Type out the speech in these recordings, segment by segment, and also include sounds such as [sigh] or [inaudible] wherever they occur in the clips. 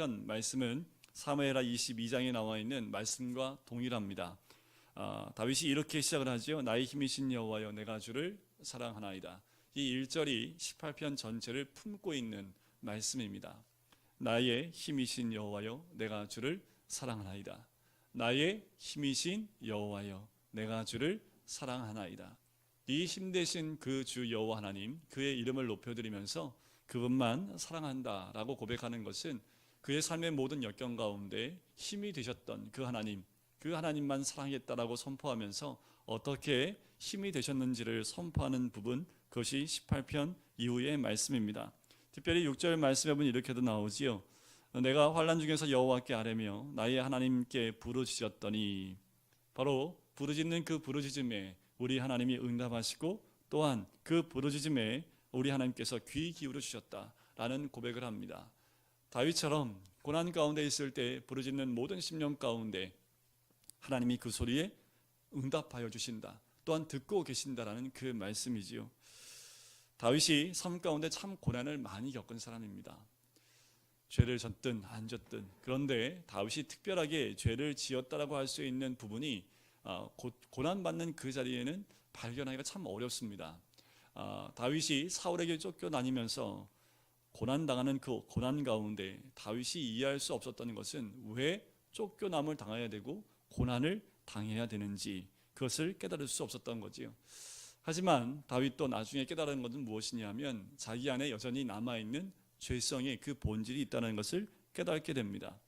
편 말씀은 사무엘하 22장에 나와 있는 말씀과 동일합니다. 아, 다윗이 이렇게 시작을 하죠. 나의 힘이신 여호와여 내가 주를 사랑하나이다. 이 1절이 18편 전체를 품고 있는 말씀입니다. 나의 힘이신 여호와여 내가 주를 사랑하나이다. 나의 힘이신 여호와여 내가 주를 사랑하나이다. 이 힘 대신 그 주 여호와 하나님 그의 이름을 높여 드리면서 그분만 사랑한다라고 고백하는 것은 그의 삶의 모든 역경 가운데 힘이 되셨던 그 하나님, 그 하나님만 사랑했다라고 선포하면서 어떻게 힘이 되셨는지를 선포하는 부분 그것이 18편 이후의 말씀입니다. 특별히 6절 말씀에 보면 이렇게도 나오지요. 내가 환란 중에서 여호와께 아뢰며 나의 하나님께 부르짖었더니 바로 부르짖는 그 부르짖음에 우리 하나님이 응답하시고 또한 그 부르짖음에 우리 하나님께서 귀 기울여 주셨다라는 고백을 합니다. 다윗처럼 고난 가운데 있을 때 부르짖는 모든 심령 가운데 하나님이 그 소리에 응답하여 주신다. 또한 듣고 계신다라는 그 말씀이지요. 다윗이 삶 가운데 참 고난을 많이 겪은 사람입니다. 죄를 졌든 안 졌든 그런데 다윗이 특별하게 죄를 지었다라고 할 수 있는 부분이 아, 고난 받는 그 자리에는 발견하기가 참 어렵습니다. 아, 다윗이 사울에게 쫓겨다니면서 고난 당하는 그 고난 가운데 다윗이 이해할 수 없었던 것은 왜 쫓겨남을 당해야 되고 고난을 당해야 되는지 그것을 깨달을 수 없었던 거지요. 하지만 다윗도 나중에 깨달은 것은 무엇이냐면 자기 안에 여전히 남아 있는 죄성의 그 본질이 있다는 것을 깨닫게 됩니다.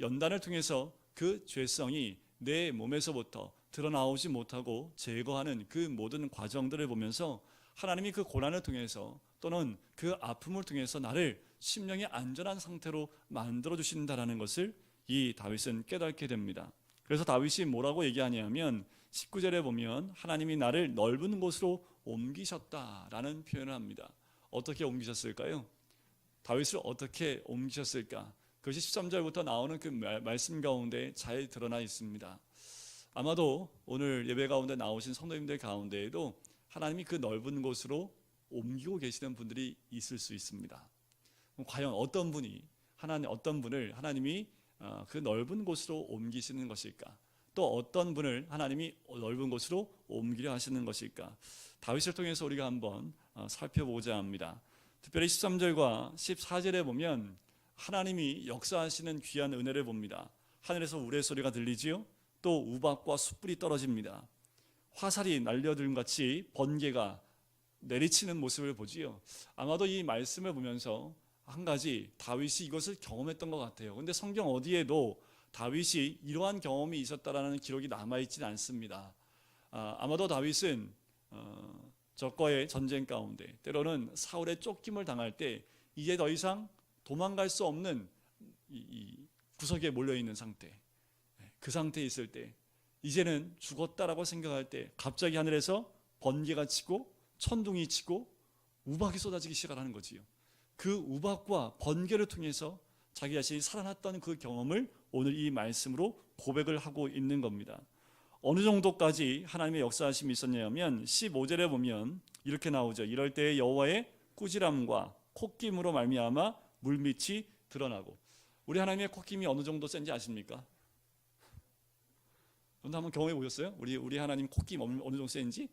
연단을 통해서 그 죄성이 내 몸에서부터 드러나오지 못하고 제거하는 그 모든 과정들을 보면서 하나님이 그 고난을 통해서 또는 그 아픔을 통해서 나를 심령의 안전한 상태로 만들어 주신다라는 것을 이 다윗은 깨닫게 됩니다. 그래서 다윗이 뭐라고 얘기하냐면 19절에 보면 하나님이 나를 넓은 곳으로 옮기셨다라는 표현을 합니다. 어떻게 옮기셨을까요? 다윗을 어떻게 옮기셨을까? 그것이 13절부터 나오는 그 말씀 가운데 잘 드러나 있습니다. 아마도 오늘 예배 가운데 나오신 성도님들 가운데에도 하나님이 그 넓은 곳으로 옮기고 계시는 분들이 있을 수 있습니다. 과연 어떤 분이 하나님 어떤 분을 하나님이 어, 그 넓은 곳으로 옮기시는 것일까? 또 어떤 분을 하나님이 넓은 곳으로 옮기려 하시는 것일까? 다윗을 통해서 우리가 한번 어, 살펴보고자 합니다. 특별히 13절과 14절에 보면 하나님이 역사하시는 귀한 은혜를 봅니다. 하늘에서 우레소리가 들리지요. 또 우박과 숯불이 떨어집니다. 화살이 날려든 같이 번개가 내리치는 모습을 보지요. 아마도 이 말씀을 보면서 한 가지 다윗이 이것을 경험했던 것 같아요. 근데 성경 어디에도 다윗이 이러한 경험이 있었다라는 기록이 남아 있지는 않습니다. 아, 마도 다윗은 어, 적과의 전쟁 가운데 때로는 사울의 쫓김을 당할 때 이제 더 이상 도망갈 수 없는 이, 이 구석에 몰려 있는 상태. 그 상태에 있을 때 이제는 죽었다라고 생각할 때 갑자기 하늘에서 번개가 치고 천둥이 치고 우박이 쏟아지기 시작하는 거지요. 그 우박과 번개를 통해서 자기 자신이 살아났던 그 경험을 오늘 이 말씀으로 고백을 하고 있는 겁니다. 어느 정도까지 하나님의 역사하심이 있었냐면 15절에 보면 이렇게 나오죠. 이럴 때 여호와의 꾸지람과 콧김으로 말미암아 물밑이 드러나고 우리 하나님의 콧김이 어느 정도 센지 아십니까? 여러분 한번 경험해 보셨어요? 우리 우리 하나님 콧김 어느 정도 센지?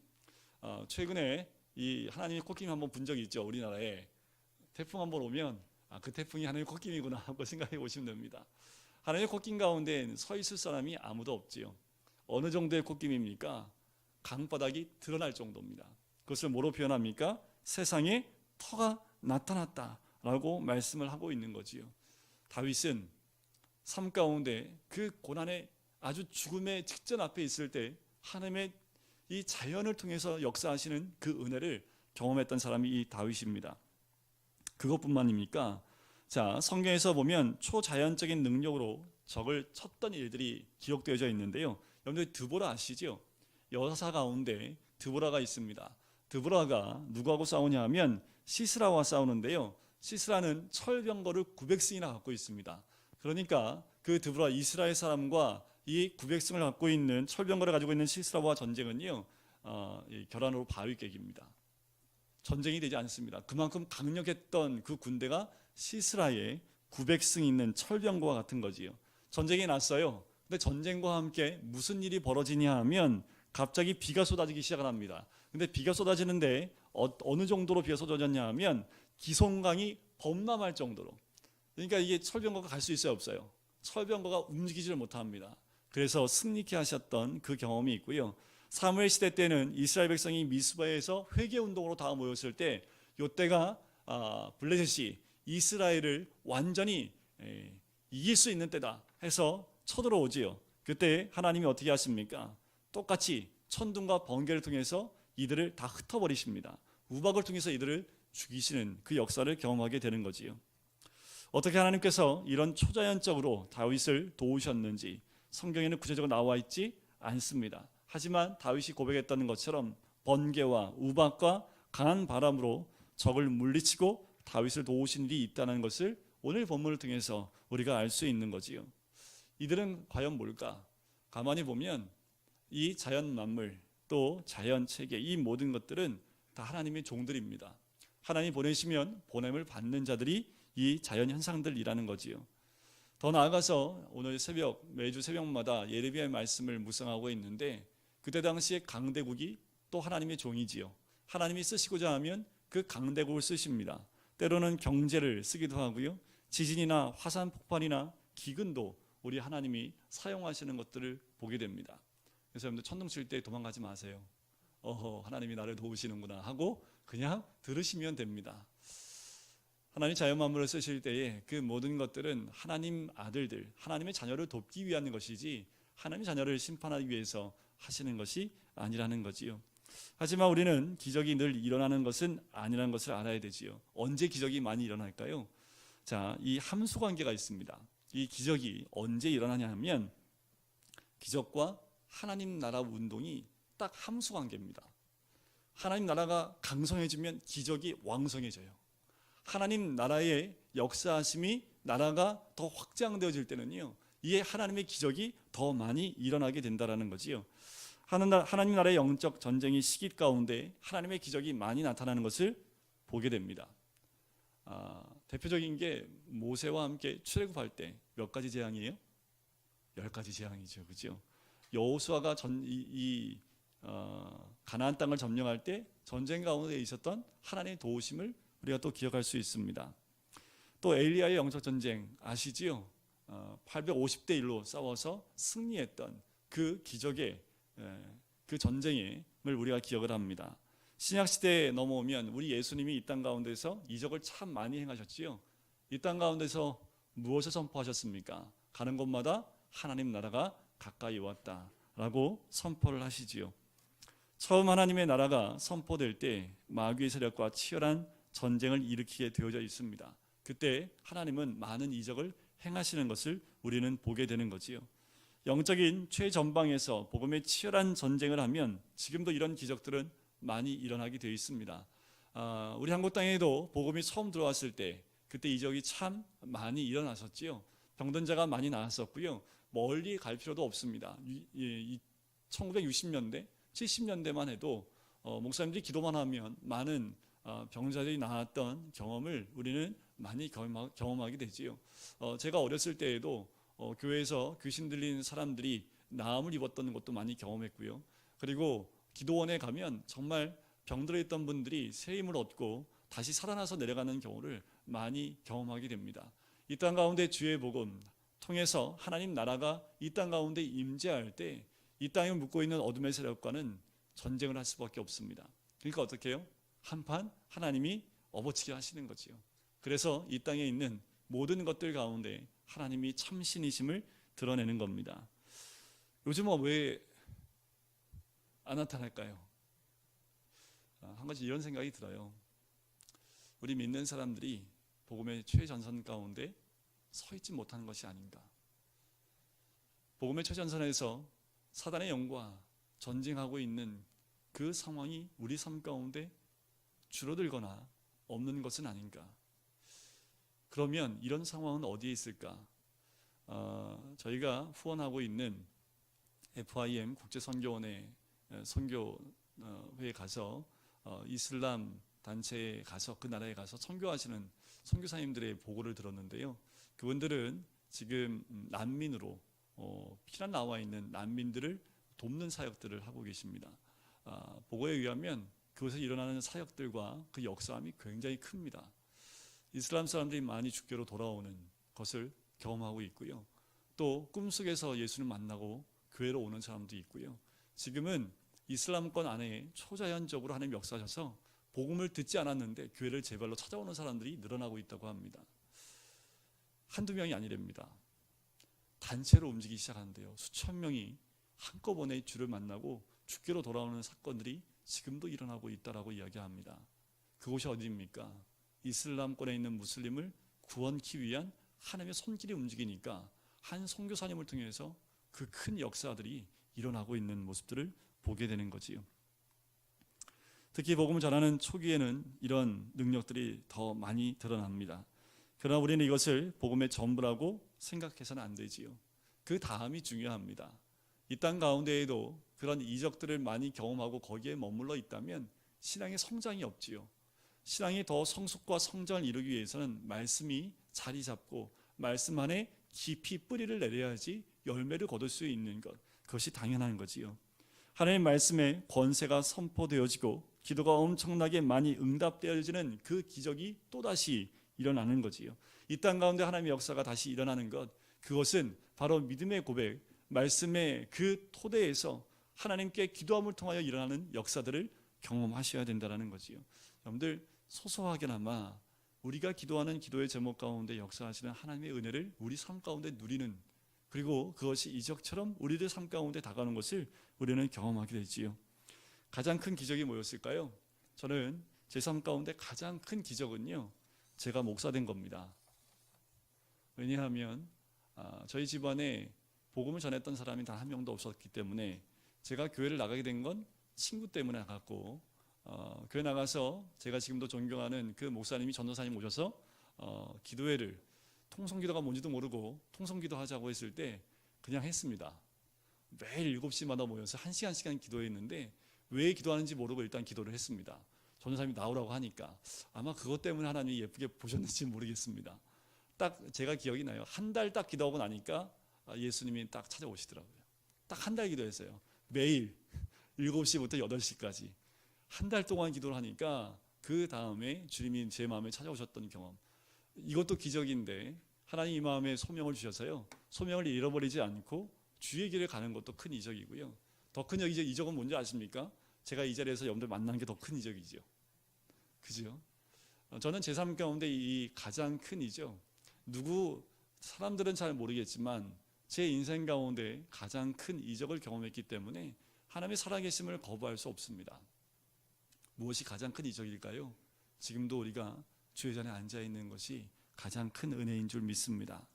어, 최근에 이 하나님의 콧김 한번 본 적이 있죠 우리나라에 태풍 한번 오면 아, 그 태풍이 하나님의 콧김이구나 하고 [laughs] 생각해 보시면 됩니다. 하나님의 콧김 가운데 서 있을 사람이 아무도 없지요. 어느 정도의 콧김입니까? 강바닥이 드러날 정도입니다. 그것을 뭐로 표현합니까? 세상에 터가 나타났다라고 말씀을 하고 있는 거지요. 다윗은 삶 가운데 그 고난의 아주 죽음의 직전 앞에 있을 때 하나님의 이 자연을 통해서 역사하시는 그 은혜를 경험했던 사람이 이 다윗입니다. 그것뿐만입니까? 자, 성경에서 보면 초자연적인 능력으로 적을 쳤던 일들이 기록되어져 있는데요. 여러분들 드보라 아시죠? 여사 가운데 드보라가 있습니다. 드브라가 누구하고 싸우냐 하면 시스라와 싸우는데요. 시스라는 철병거를 900승이나 갖고 있습니다. 그러니까 그 드브라 이스라엘 사람과 이 900승을 갖고 있는 철병거를 가지고 있는 시스라와 전쟁은요. 어, 이 결란으로 바위 깨기입니다. 전쟁이 되지 않습니다. 그만큼 강력했던 그 군대가 시스라의 900승 있는 철병거와 같은 거지요. 전쟁이 났어요. 근데 전쟁과 함께 무슨 일이 벌어지냐 하면 갑자기 비가 쏟아지기 시작을 합니다. 근데 비가 쏟아지는데 어, 느 정도로 비가 쏟아졌냐 하면 기송강이 범람할 정도로. 그러니까 이게 철병거가 갈 수 있어요, 없어요? 철병거가 움직이지를 못합니다. 그래서 승리케 하셨던 그 경험이 있고요. 사무엘 시대 때는 이스라엘 백성이 미스바에서 회개 운동으로 다 모였을 때 요때가 아, 블레셋이 이스라엘을 완전히 에, 이길 수 있는 때다 해서 쳐들어오지요. 그때 하나님이 어떻게 하십니까? 똑같이 천둥과 번개를 통해서 이들을 다 흩어버리십니다. 우박을 통해서 이들을 죽이시는 그 역사를 경험하게 되는 거지요. 어떻게 하나님께서 이런 초자연적으로 다윗을 도우셨는지 성경에는 구체적으로 나와 있지 않습니다. 하지만 다윗이 고백했던 것처럼 번개와 우박과 강한 바람으로 적을 물리치고 다윗을 도우신 일이 있다는 것을 오늘 본문을 통해서 우리가 알 수 있는 거지요. 이들은 과연 뭘까? 가만히 보면 이 자연 만물 또 자연 체계 이 모든 것들은 다 하나님의 종들입니다. 하나님 보내시면 보냄을 받는 자들이 이 자연 현상들이라는 거지요. 더 나아가서 오늘 새벽 매주 새벽마다 예레미야의 말씀을 묵상하고 있는데 그때 당시에 강대국이 또 하나님의 종이지요. 하나님이 쓰시고자 하면 그 강대국을 쓰십니다. 때로는 경제를 쓰기도 하고요. 지진이나 화산 폭발이나 기근도 우리 하나님이 사용하시는 것들을 보게 됩니다. 그래서 여러분들 천둥 칠 때 도망가지 마세요. 어허 하나님이 나를 도우시는구나 하고 그냥 들으시면 됩니다. 하나님 자연 만물을 쓰실 때에 그 모든 것들은 하나님 아들들, 하나님의 자녀를 돕기 위한 것이지 하나님의 자녀를 심판하기 위해서 하시는 것이 아니라는 거지요. 하지만 우리는 기적이 늘 일어나는 것은 아니라는 것을 알아야 되지요. 언제 기적이 많이 일어날까요? 자, 이 함수 관계가 있습니다. 이 기적이 언제 일어나냐 하면 기적과 하나님 나라 운동이 딱 함수 관계입니다. 하나님 나라가 강성해지면 기적이 왕성해져요. 하나님 나라의 역사하심이 나라가 더 확장되어질 때는요. 이에 하나님의 기적이 더 많이 일어나게 된다라는 거지요. 하나님 나라의 영적 전쟁이 시기 가운데 하나님의 기적이 많이 나타나는 것을 보게 됩니다. 아, 대표적인 게 모세와 함께 출애굽할 때 몇 가지 재앙이에요? 열 가지 재앙이죠, 그죠? 여호수아가 전 이, 이 어, 가나안 땅을 점령할 때 전쟁 가운데 있었던 하나님의 도우심을 우리가 또 기억할 수 있습니다. 또 엘리야의 영적 전쟁 아시지요? 어, 850대 1로 싸워서 승리했던 그 기적의 에, 그 전쟁을 우리가 기억을 합니다. 신약 시대에 넘어오면 우리 예수님이 이 땅 가운데서 이적을 참 많이 행하셨지요. 이 땅 가운데서 무엇을 선포하셨습니까? 가는 곳마다 하나님 나라가 가까이 왔다라고 선포를 하시지요. 처음 하나님의 나라가 선포될 때 마귀의 세력과 치열한 전쟁을 일으키게 되어져 있습니다. 그때 하나님은 많은 이적을 행하시는 것을 우리는 보게 되는 거지요. 영적인 최전방에서 복음의 치열한 전쟁을 하면 지금도 이런 기적들은 많이 일어나게 되어 있습니다. 아, 우리 한국 땅에도 복음이 처음 들어왔을 때 그때 이적이 참 많이 일어났었지요. 병든 자가 많이 나왔었고요. 멀리 갈 필요도 없습니다. 이, 이, 1960년대, 70년대만 해도 어, 목사님들이 기도만 하면 많은 어, 병자들이 나았던 경험을 우리는 많이 경험하, 경험하게 되지요. 어, 제가 어렸을 때에도 어, 교회에서 귀신 들린 사람들이 나음을 입었던 것도 많이 경험했고요. 그리고 기도원에 가면 정말 병들어 있던 분들이 새 힘을 얻고 다시 살아나서 내려가는 경우를 많이 경험하게 됩니다. 이 땅 가운데 주의 복음 통해서 하나님 나라가 이 땅 가운데 임재할 때 이 땅에 묻고 있는 어둠의 세력과는 전쟁을 할 수밖에 없습니다. 그러니까 어떻게 해요? 한판 하나님이 업어치게 하시는 거지요. 그래서 이 땅에 있는 모든 것들 가운데 하나님이 참신이심을 드러내는 겁니다. 요즘은 왜 안 나타날까요? 아, 한 가지 이런 생각이 들어요. 우리 믿는 사람들이 복음의 최전선 가운데 서 있지 못하는 것이 아닌가. 복음의 최전선에서 사단의 영과 전쟁하고 있는 그 상황이 우리 삶 가운데 줄어들거나 없는 것은 아닌가? 그러면 이런 상황은 어디에 있을까? 어, 저희가 후원하고 있는 FIM 국제선교원의 선교회에 가서 어, 이슬람 단체에 가서 그 나라에 가서 선교하시는 선교사님들의 보고를 들었는데요. 그분들은 지금 음, 난민으로 어, 피난 나와 있는 난민들을 돕는 사역들을 하고 계십니다. 아, 보고에 의하면 그곳에 일어나는 사역들과 그 역사함이 굉장히 큽니다. 이슬람 사람들이 많이 주교로 돌아오는 것을 경험하고 있고요. 또 꿈속에서 예수를 만나고 교회로 오는 사람도 있고요. 지금은 이슬람권 안에 초자연적으로 하나님 역사하셔서 복음을 듣지 않았는데 교회를 제발로 찾아오는 사람들이 늘어나고 있다고 합니다. 한두 명이 아니랍니다. 단체로 움직이기 시작하는데요. 수천 명이 한꺼번에 주를 만나고 주께로 돌아오는 사건들이 지금도 일어나고 있다라고 이야기합니다. 그곳이 어디입니까? 이슬람권에 있는 무슬림을 구원키 위한 하나님의 손길이 움직이니까 한 선교사님을 통해서 그 큰 역사들이 일어나고 있는 모습들을 보게 되는 거지요. 특히 복음을 전하는 초기에는 이런 능력들이 더 많이 드러납니다. 그러나 우리는 이것을 복음의 전부라고 생각해서는 안 되지요. 그 다음이 중요합니다. 이 땅 가운데에도 그런 이적들을 많이 경험하고 거기에 머물러 있다면 신앙의 성장이 없지요. 신앙이 더 성숙과 성장을 이루기 위해서는 말씀이 자리 잡고 말씀 안에 깊이 뿌리를 내려야지 열매를 거둘 수 있는 것. 그것이 당연한 거지요. 하나님의 말씀에 권세가 선포되어지고 기도가 엄청나게 많이 응답되어지는 그 기적이 또다시 일어나는 거지요. 이 땅 가운데 하나님의 역사가 다시 일어나는 것 그것은 바로 믿음의 고백, 말씀의 그 토대에서 하나님께 기도함을 통하여 일어나는 역사들을 경험하셔야 된다는 거지요. 여러분들 소소하게나마 우리가 기도하는 기도의 제목 가운데 역사하시는 하나님의 은혜를 우리 삶 가운데 누리는 그리고 그것이 이적처럼 우리들 삶 가운데 다가오는 것을 우리는 경험하게 되지요. 가장 큰 기적이 뭐였을까요? 저는 제 삶 가운데 가장 큰 기적은요. 제가 목사된 겁니다. 왜냐하면 아, 저희 집안에 복음을 전했던 사람이 단 한 명도 없었기 때문에 제가 교회를 나가게 된 건 친구 때문에 나갔고 어, 교회 나가서 제가 지금도 존경하는 그 목사님이 전도사님 오셔서 어, 기도회를 통성기도가 뭔지도 모르고 통성기도 하자고 했을 때 그냥 했습니다. 매일 7시마다 모여서 1시간 시간 기도했는데 왜 기도하는지 모르고 일단 기도를 했습니다. 전도사님이 나오라고 하니까 아마 그것 때문에 하나님이 예쁘게 보셨는지 모르겠습니다. 딱 제가 기억이 나요. 한 달 딱 기도하고 나니까 예수님이 딱 찾아오시더라고요. 딱 한 달 기도했어요. 매일 [laughs] 7시부터 8시까지 한 달 동안 기도를 하니까 그 다음에 주님이 제 마음에 찾아오셨던 경험. 이것도 기적인데 하나님 이 마음에 소명을 주셔서요. 소명을 잃어버리지 않고 주의 길을 가는 것도 큰 이적이고요. 더 큰 이적, 이적은 뭔지 아십니까? 제가 이 자리에서 여러분들 만나는 게더 큰 이적이죠. 그죠? 어, 저는 제 삶 가운데 이 가장 큰 이적, 누구 사람들은 잘 모르겠지만 제 인생 가운데 가장 큰 이적을 경험했기 때문에 하나님의 살아계심을 거부할 수 없습니다. 무엇이 가장 큰 이적일까요? 지금도 우리가 주의 전에 앉아 있는 것이 가장 큰 은혜인 줄 믿습니다.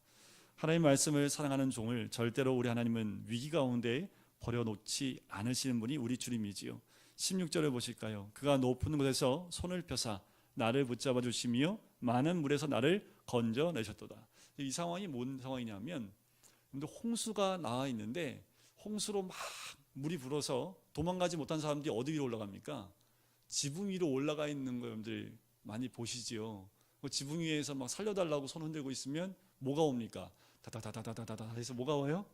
하나님의 말씀을 사랑하는 종을 절대로 우리 하나님은 위기 가운데 버려놓지 않으시는 분이 우리 주님이지요. 16절을 보실까요? 그가 높은 곳에서 손을 펴사 나를 붙잡아 주시며 많은 물에서 나를 건져내셨도다. 이 상황이 뭔 상황이냐면 홍수가 나와 있는데 홍수로 막 물이 불어서 도망가지 못한 사람들이 어디 위로 올라갑니까? 지붕 위로 올라가 있는 거 여러분들 많이 보시지요. 그 지붕 위에서 막 살려달라고 손 흔들고 있으면 뭐가 옵니까? 다다다다다다다 해서 뭐가 와요?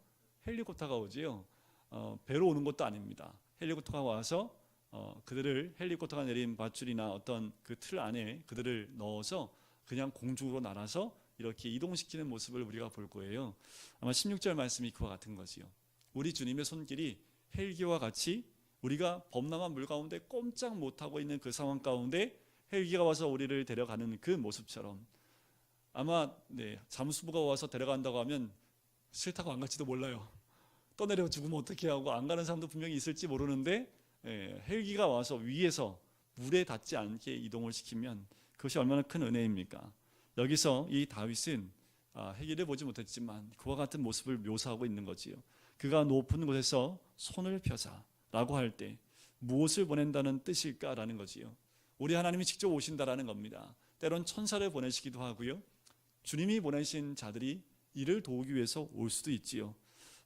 헬리콥터가 오지요. 어, 배로 오는 것도 아닙니다. 헬리콥터가 와서 어, 그들을 헬리콥터가 내린 밧줄이나 어떤 그 틀 안에 그들을 넣어서 그냥 공중으로 날아서 이렇게 이동시키는 모습을 우리가 볼 거예요. 아마 16절 말씀이 그와 같은 거지요. 우리 주님의 손길이 헬기와 같이 우리가 범람한 물 가운데 꼼짝 못하고 있는 그 상황 가운데 헬기가 와서 우리를 데려가는 그 모습처럼 아마 네, 잠수부가 와서 데려간다고 하면 싫다고 안 갈지도 몰라요. 떠내려 죽으면 어떻게 하고 안 가는 사람도 분명히 있을지 모르는데 예, 헬기가 와서 위에서 물에 닿지 않게 이동을 시키면 그것이 얼마나 큰 은혜입니까? 여기서 이 다윗은 아, 헬기를 보지 못했지만 그와 같은 모습을 묘사하고 있는 거지요. 그가 높은 곳에서 손을 펴사라고 할 때 무엇을 보낸다는 뜻일까라는 거지요. 우리 하나님이 직접 오신다라는 겁니다. 때론 천사를 보내시기도 하고요. 주님이 보내신 자들이 이를 도우기 위해서 올 수도 있지요.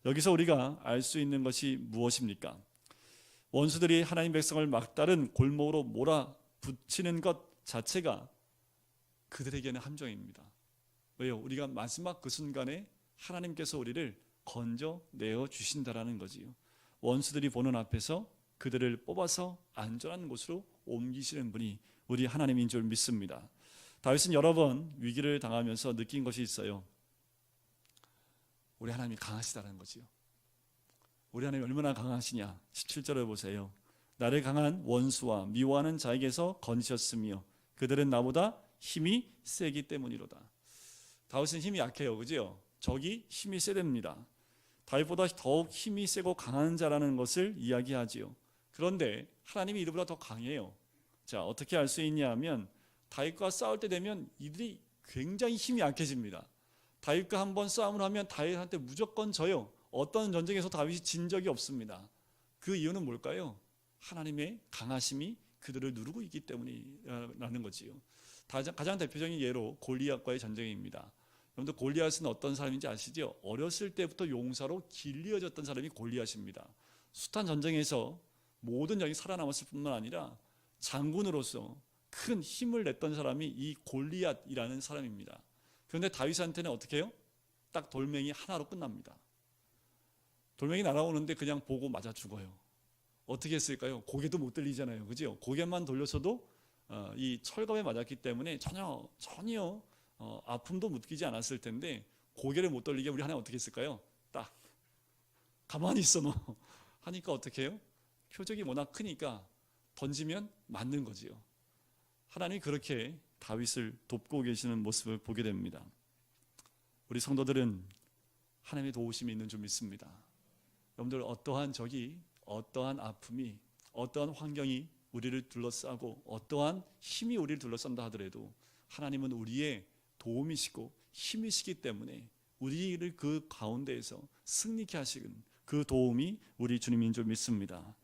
여기서 우리가 알 수 있는 것이 무엇입니까? 원수들이 하나님 백성을 막다른 골목으로 몰아붙이는 것 자체가 그들에게는 함정입니다. 왜요? 우리가 마지막 그 순간에 하나님께서 우리를 건져 내어 주신다라는 거지요. 원수들이 보는 앞에서 그들을 뽑아서 안전한 곳으로 옮기시는 분이 우리 하나님인 줄 믿습니다. 다윗은 여러 번 위기를 당하면서 느낀 것이 있어요. 우리 하나님이 강하시다는 거지요. 우리 하나님 얼마나 강하시냐? 17절을 보세요. 나를 강한 원수와 미워하는 자에게서 건지셨으며 그들은 나보다 힘이 세기 때문이로다. 다윗은 힘이 약해요. 그죠? 적이 힘이 세됩니다. 다윗보다 더욱 힘이 세고 강한 자라는 것을 이야기하지요. 그런데 하나님이 이들보다 더 강해요. 자, 어떻게 알 수 있냐 하면 다윗과 싸울 때 되면 이들이 굉장히 힘이 약해집니다. 다윗과 한번 싸움을 하면 다윗한테 무조건 져요. 어떤 전쟁에서 다윗이 진 적이 없습니다. 그 이유는 뭘까요? 하나님의 강하심이 그들을 누르고 있기 때문이라는 거지요. 가장, 대표적인 예로 골리앗과의 전쟁입니다. 여러분들 골리앗은 어떤 사람인지 아시죠? 어렸을 때부터 용사로 길리어졌던 사람이 골리앗입니다. 숱한 전쟁에서 모든 적이 살아남았을 뿐만 아니라 장군으로서 큰 힘을 냈던 사람이 이 골리앗이라는 사람입니다. 그런데 다윗한테는 어떻게 해요? 딱 돌멩이 하나로 끝납니다. 돌멩이 날아오는데 그냥 보고 맞아 죽어요. 어떻게 했을까요? 고개도 못 들리잖아요. 그죠? 고개만 돌려서도 어, 이 철갑에 맞았기 때문에 전혀 전혀 어, 아픔도 느끼지 않았을 텐데 고개를 못 돌리게 우리 하나 어떻게 했을까요? 딱 가만히 있어 너 [laughs] 하니까 어떻게 해요? 표적이 워낙 크니까 던지면 맞는 거지요. 하나님이 그렇게 다윗을 돕고 계시는 모습을 보게 됩니다. 우리 성도들은 하나님의 도우심이 있는 줄 믿습니다. 여러분들 어떠한 적이 어떠한 아픔이 어떠한 환경이 우리를 둘러싸고 어떠한 힘이 우리를 둘러싼다 하더라도 하나님은 우리의 도움이시고 힘이시기 때문에 우리를 그 가운데에서 승리케 하시는 그 도움이 우리 주님인 줄 믿습니다.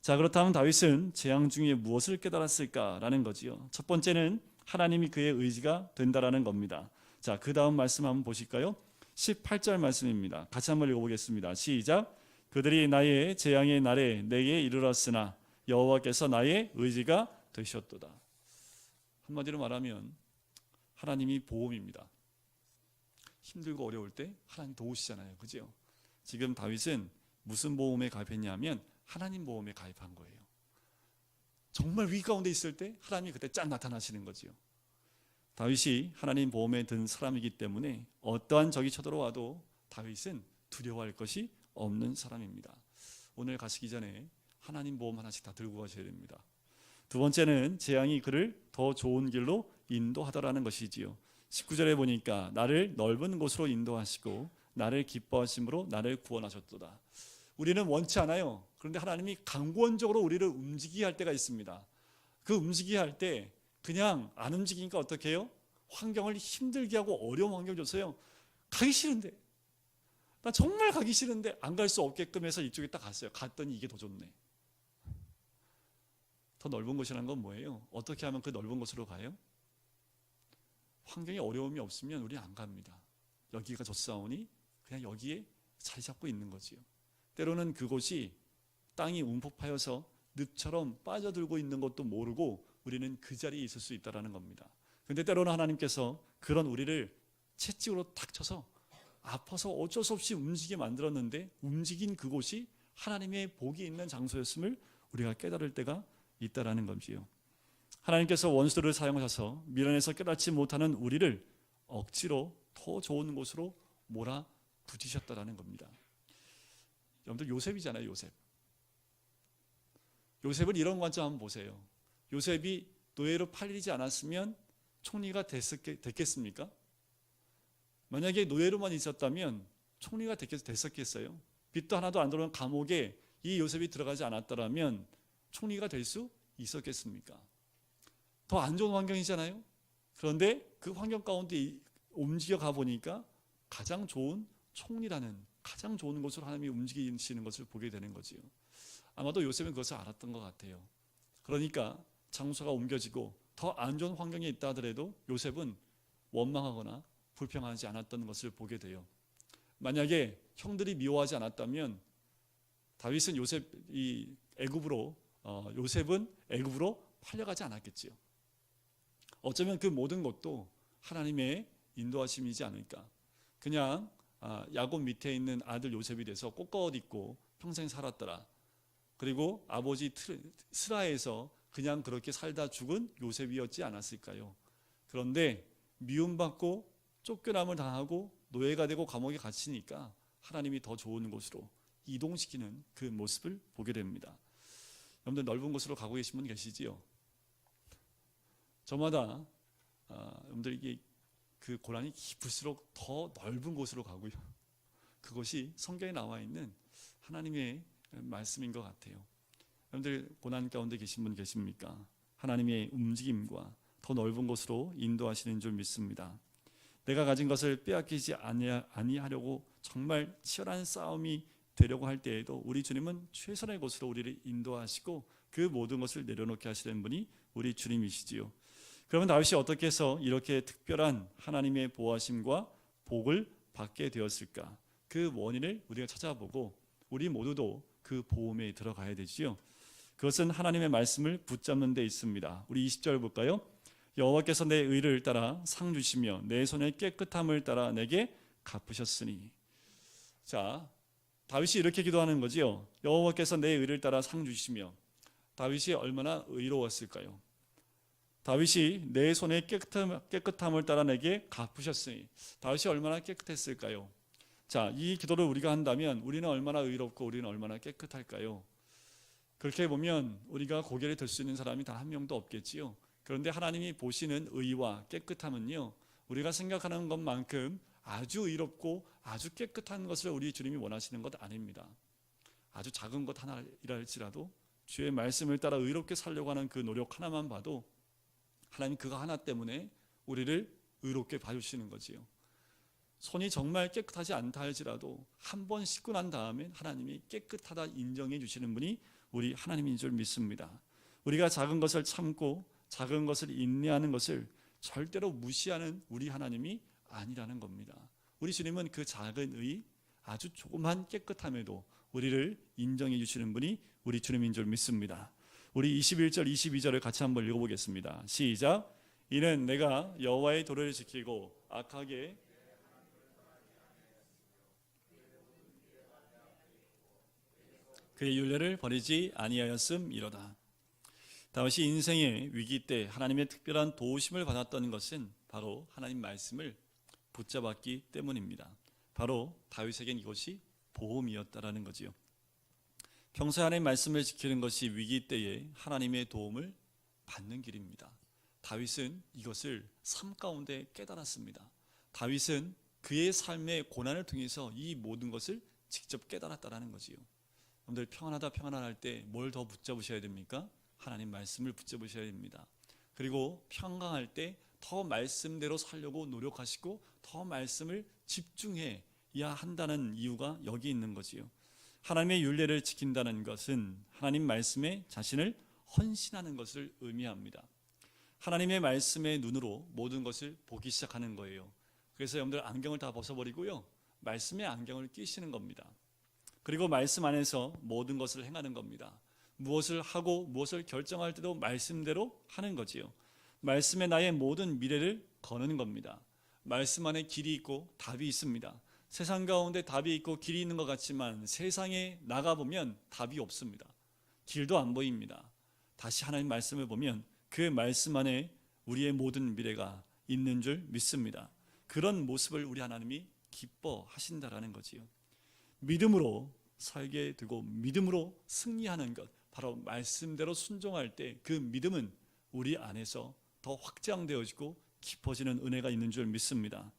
자 그렇다면 다윗은 재앙 중에 무엇을 깨달았을까라는 거지요. 첫 번째는 하나님이 그의 의지가 된다라는 겁니다. 자 그 다음 말씀 한번 보실까요? 18절 말씀입니다. 같이 한번 읽어보겠습니다. 시작. 그들이 나의 재앙의 날에 내게 이르렀으나 여호와께서 나의 의지가 되셨도다. 한마디로 말하면 하나님이 보험입니다. 힘들고 어려울 때 하나님 도우시잖아요. 그죠? 지금 다윗은 무슨 보험에 가입했냐면 하나님 보험에 가입한 거예요. 정말 위 가운데 있을 때 하나님이 그때 짠 나타나시는 거지요. 다윗이 하나님 보험에 든 사람이기 때문에 어떠한 적이 쳐들어와도 다윗은 두려워할 것이 없는 사람입니다. 오늘 가시기 전에 하나님 보험 하나씩 다 들고 가셔야 됩니다. 두 번째는 재앙이 그를 더 좋은 길로 인도하더라는 것이지요. 19절에 보니까 나를 넓은 곳으로 인도하시고 나를 기뻐하심으로 나를 구원하셨도다. 우리는 원치 않아요. 그런데 하나님이 강권적으로 우리를 움직이게 할 때가 있습니다. 그 움직이게 할 때 그냥 안 움직이니까 어떻게 해요? 환경을 힘들게 하고 어려운 환경 줬어요. 가기 싫은데. 나 정말 가기 싫은데 안 갈 수 없게끔 해서 이쪽에 딱 갔어요. 갔더니 이게 더 좋네. 더 넓은 곳이라는 건 뭐예요? 어떻게 하면 그 넓은 곳으로 가요? 환경에 어려움이 없으면 우리 안 갑니다. 여기가 좋사오니 그냥 여기에 자리 잡고 있는 거지요. 때로는 그곳이 땅이 움푹 파여서 늪처럼 빠져들고 있는 것도 모르고 우리는 그 자리에 있을 수 있다라는 겁니다. 근데 때로는 하나님께서 그런 우리를 채찍으로 탁 쳐서 아파서 어쩔 수 없이 움직이게 만들었는데 움직인 그곳이 하나님의 복이 있는 장소였음을 우리가 깨달을 때가 있다라는 것이요. 하나님께서 원수들을 사용하셔서 미련에서 깨닫지 못하는 우리를 억지로 더 좋은 곳으로 몰아 붙이셨다라는 겁니다. 여러분들 요셉이잖아요, 요셉. 요셉을 이런 관점 한번 보세요. 요셉이 노예로 팔리지 않았으면 총리가 됐겠습니까? 만약에 노예로만 있었다면 총리가 됐었겠어요? 빚도 하나도 안 들어온 감옥에 이 요셉이 들어가지 않았더라면 총리가 될 수 있었겠습니까? 더 안 좋은 환경이잖아요. 그런데 그 환경 가운데 움직여 가 보니까 가장 좋은 총리라는 가장 좋은 곳으로 하나님이 움직이시는 것을 보게 되는 거지요. 아마도 요셉은 그것을 알았던 것 같아요. 그러니까 장소가 옮겨지고 더 안 좋은 환경에 있다 하더라도 요셉은 원망하거나 불평하지 않았던 것을 보게 돼요. 만약에 형들이 미워하지 않았다면 다윗은 요셉 이 애굽으로 어, 요셉은 애굽으로 팔려가지 않았겠지요. 어쩌면 그 모든 것도 하나님의 인도하심이지 않을까. 그냥 아, 야곱 밑에 있는 아들 요셉이 돼서 꽃가옷 입고 평생 살았더라. 그리고 아버지 트- 스라에서 그냥 그렇게 살다 죽은 요셉이었지 않았을까요? 그런데 미움받고 쫓겨남을 당하고 노예가 되고 감옥에 갇히니까 하나님이 더 좋은 곳으로 이동시키는 그 모습을 보게 됩니다. 여러분들 넓은 곳으로 가고 계신 분 계시지요? 저마다 아, 여러분들 이게 그 고난이 깊을수록 더 넓은 곳으로 가고요. 그것이 성경에 나와 있는 하나님의 말씀인 것 같아요. 여러분들 고난 가운데 계신 분 계십니까? 하나님의 움직임과 더 넓은 곳으로 인도하시는 줄 믿습니다. 내가 가진 것을 빼앗기지 아니하- 아니하려고 정말 치열한 싸움이 되려고 할 때에도 우리 주님은 최선의 곳으로 우리를 인도하시고 그 모든 것을 내려놓게 하시는 분이 우리 주님이시지요. 그러면 다윗이 어떻게 해서 이렇게 특별한 하나님의 보호하심과 복을 받게 되었을까? 그 원인을 우리가 찾아보고 우리 모두도 그 보험에 들어가야 되지요. 그것은 하나님의 말씀을 붙잡는 데 있습니다. 우리 20절 볼까요? 여호와께서 내 의를 따라 상 주시며 내 손의 깨끗함을 따라 내게 갚으셨으니. 자, 다윗이 이렇게 기도하는 거지요. 여호와께서 내 의를 따라 상 주시며 다윗이 얼마나 의로웠을까요? 다윗이 내 손의 깨끗함, 깨끗함을 따라 내게 갚으셨으니 다윗이 얼마나 깨끗했을까요? 자, 이 기도를 우리가 한다면 우리는 얼마나 의롭고 우리는 얼마나 깨끗할까요? 그렇게 보면 우리가 고개를 들 수 있는 사람이 단 한 명도 없겠지요. 그런데 하나님이 보시는 의와 깨끗함은요, 우리가 생각하는 것만큼 아주 의롭고 아주 깨끗한 것을 우리 주님이 원하시는 것 아닙니다. 아주 작은 것 하나이랄지라도 주의 말씀을 따라 의롭게 살려고 하는 그 노력 하나만 봐도 하나님 그거 하나 때문에 우리를 의롭게 봐주시는 거지요. 손이 정말 깨끗하지 않다 할지라도 한 번 씻고 난 다음에 하나님이 깨끗하다 인정해 주시는 분이 우리 하나님인 줄 믿습니다. 우리가 작은 것을 참고 작은 것을 인내하는 것을 절대로 무시하는 우리 하나님이 아니라는 겁니다. 우리 주님은 그 작은 의 아주 조그만 깨끗함에도 우리를 인정해 주시는 분이 우리 주님인 줄 믿습니다. 우리 21절 22절을 같이 한번 읽어보겠습니다. 시작. 이는 내가 여호와의 도를 지키고 악하게 그의 윤례를 버리지 아니하였음이로다. 다윗이 인생의 위기 때 하나님의 특별한 도우심을 받았던 것은 바로 하나님 말씀을 붙잡았기 때문입니다. 바로 다윗에겐 이것이 보험이었다라는 거지요. 평소에 하나님 말씀을 지키는 것이 위기 때에 하나님의 도움을 받는 길입니다. 다윗은 이것을 삶 가운데 깨달았습니다. 다윗은 그의 삶의 고난을 통해서 이 모든 것을 직접 깨달았다라는 거지요. 여러분들 평안하다 평안할 때 뭘 더 붙잡으셔야 됩니까? 하나님 말씀을 붙잡으셔야 됩니다. 그리고 평강할 때 더 말씀대로 살려고 노력하시고 더 말씀을 집중해야 한다는 이유가 여기 있는 거지요. 하나님의 윤례를 지킨다는 것은 하나님 말씀에 자신을 헌신하는 것을 의미합니다. 하나님의 말씀의 눈으로 모든 것을 보기 시작하는 거예요. 그래서 여러분들 안경을 다 벗어버리고요. 말씀의 안경을 끼시는 겁니다. 그리고 말씀 안에서 모든 것을 행하는 겁니다. 무엇을 하고 무엇을 결정할 때도 말씀대로 하는 거지요. 말씀에 나의 모든 미래를 거는 겁니다. 말씀 안에 길이 있고 답이 있습니다. 세상 가운데 답이 있고 길이 있는 것 같지만 세상에 나가 보면 답이 없습니다. 길도 안 보입니다. 다시 하나님 말씀을 보면 그 말씀 안에 우리의 모든 미래가 있는 줄 믿습니다. 그런 모습을 우리 하나님이 기뻐하신다라는 거지요. 믿음으로 살게 되고 믿음으로 승리하는 것 바로 말씀대로 순종할 때 그 믿음은 우리 안에서 더 확장되어지고 깊어지는 은혜가 있는 줄 믿습니다.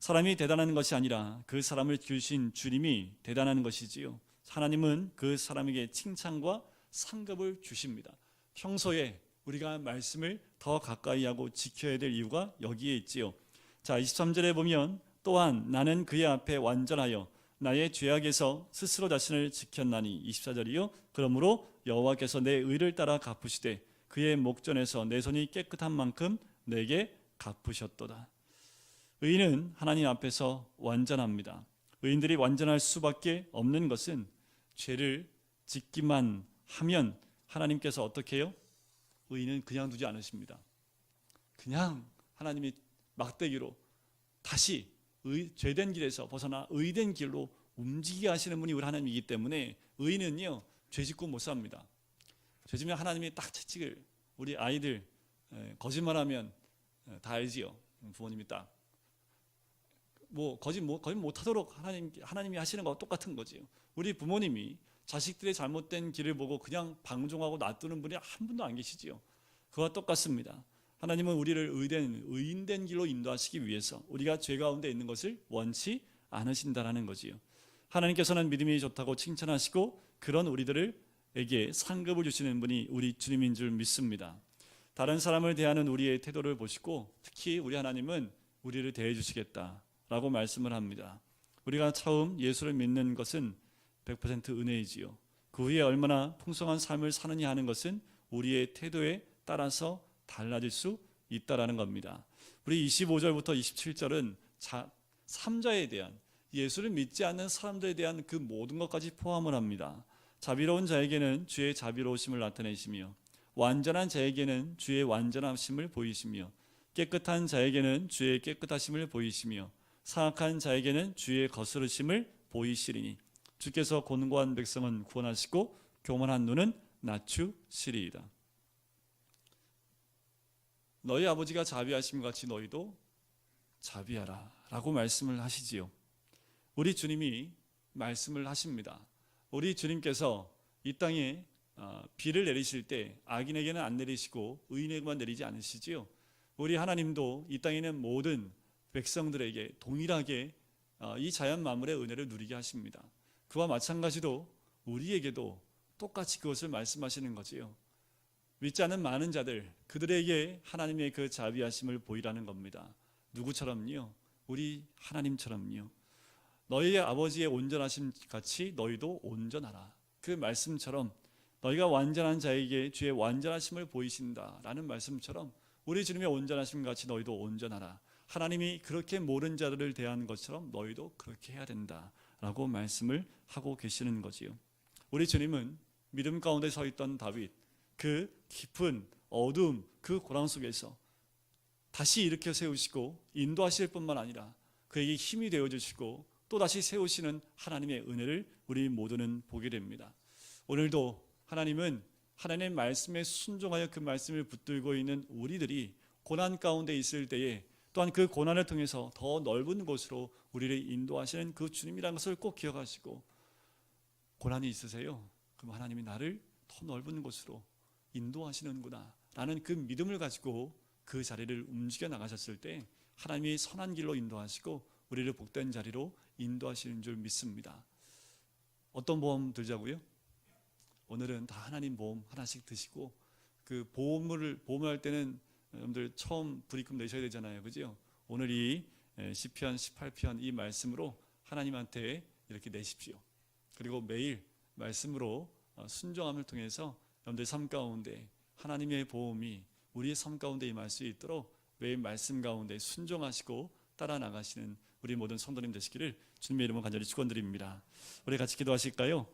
사람이 대단한 것이 아니라 그 사람을 주신 주님이 대단한 것이지요. 하나님은 그 사람에게 칭찬과 상급을 주십니다. 평소에 우리가 말씀을 더 가까이 하고 지켜야 될 이유가 여기에 있지요. 자, 23절에 보면 또한 나는 그의 앞에 완전하여 나의 죄악에서 스스로 자신을 지켰나니 24절이요 그러므로 여호와께서 내 의를 따라 갚으시되 그의 목전에서 내 손이 깨끗한 만큼 내게 갚으셨도다. 의인은 하나님 앞에서 완전합니다. 의인들이 완전할 수밖에 없는 것은 죄를 짓기만 하면 하나님께서 어떻게 해요? 의인은 그냥 두지 않으십니다. 그냥 하나님이 막대기로 다시 의, 죄된 길에서 벗어나 의된 길로 움직이게 하시는 분이 우리 하나님이기 때문에 의인은요 죄 짓고 못 삽니다. 죄 지면 하나님이 딱 채찍을 우리 아이들 에, 거짓말하면 에, 다 알지요. 부모님이 딱 뭐 거짓 못 거짓 못 하도록 하나님 하나님이 하시는 거와 똑같은 거지요. 우리 부모님이 자식들의 잘못된 길을 보고 그냥 방종하고 놔두는 분이 한 분도 안 계시지요. 그와 똑같습니다. 하나님은 우리를 의된 의인된 길로 인도하시기 위해서 우리가 죄 가운데 있는 것을 원치 않으신다라는 거지요. 하나님께서는 믿음이 좋다고 칭찬하시고 그런 우리들 에게 상급을 주시는 분이 우리 주님인 줄 믿습니다. 다른 사람을 대하는 우리의 태도를 보시고 특히 우리 하나님은 우리를 대해 주시겠다라고 말씀을 합니다. 우리가 처음 예수를 믿는 것은 100% 은혜이지요. 그 후에 얼마나 풍성한 삶을 사느냐 하는 것은 우리의 태도에 따라서 달라질 수 있다라는 겁니다. 우리 25절부터 27절은 자, 삼자에 대한 예수를 믿지 않는 사람들에 대한 그 모든 것까지 포함을 합니다. 자비로운 자에게는 주의 자비로우심을 나타내시며 완전한 자에게는 주의 완전하심을 보이시며 깨끗한 자에게는 주의 깨끗하심을 보이시며 사악한 자에게는 주의 거스르심을 보이시리니 주께서 곤고한 백성은 구원하시고 교만한 눈은 낮추시리이다. 너희 아버지가 자비하심 같이 너희도 자비하라라고 말씀을 하시지요. 우리 주님이 말씀을 하십니다. 우리 주님께서 이 땅에 어, 비를 내리실 때 악인에게는 안 내리시고 의인에게만 내리지 않으시지요. 우리 하나님도 이 땅에 있는 모든 백성들에게 동일하게 어, 이 자연 만물의 은혜를 누리게 하십니다. 그와 마찬가지로 우리에게도 똑같이 그것을 말씀하시는 거지요. 믿지 않는 많은 자들 그들에게 하나님의 그 자비하심을 보이라는 겁니다. 누구처럼요? 우리 하나님처럼요. 너희의 아버지의 온전하심 같이 너희도 온전하라. 그 말씀처럼 너희가 완전한 자에게 주의 완전하심을 보이신다라는 말씀처럼 우리 주님의 온전하심 같이 너희도 온전하라. 하나님이 그렇게 모든 자들을 대한 것처럼 너희도 그렇게 해야 된다라고 말씀을 하고 계시는 거지요. 우리 주님은 믿음 가운데 서 있던 다윗 그 깊은 어둠 그 고랑 속에서 다시 일으켜 세우시고 인도하실 뿐만 아니라 그에게 힘이 되어 주시고 또 다시 세우시는 하나님의 은혜를 우리 모두는 보게 됩니다. 오늘도 하나님은 하나님의 말씀에 순종하여 그 말씀을 붙들고 있는 우리들이 고난 가운데 있을 때에 또한 그 고난을 통해서 더 넓은 곳으로 우리를 인도하시는 그 주님이라는 것을 꼭 기억하시고 고난이 있으세요? 그럼 하나님이 나를 더 넓은 곳으로 인도하시는구나 라는 그 믿음을 가지고 그 자리를 움직여 나가셨을 때 하나님이 선한 길로 인도하시고 우리를 복된 자리로 인도하시는 줄 믿습니다. 어떤 보험 들자고요? 오늘은 다 하나님 보험 하나씩 드시고 그 보험을 보험할 때는 여러분들 처음 불입금 내셔야 되잖아요. 그죠? 오늘 이 시편 18편 이 말씀으로 하나님한테 이렇게 내십시오. 그리고 매일 말씀으로 어, 순종함을 통해서 여러분들 삶 가운데 하나님의 보험이 우리의 삶 가운데 임할 수 있도록 매일 말씀 가운데 순종하시고 따라 나가시는 우리 모든 성도님 되시기를 주님의 이름으로 간절히 축원드립니다. 우리 같이 기도하실까요?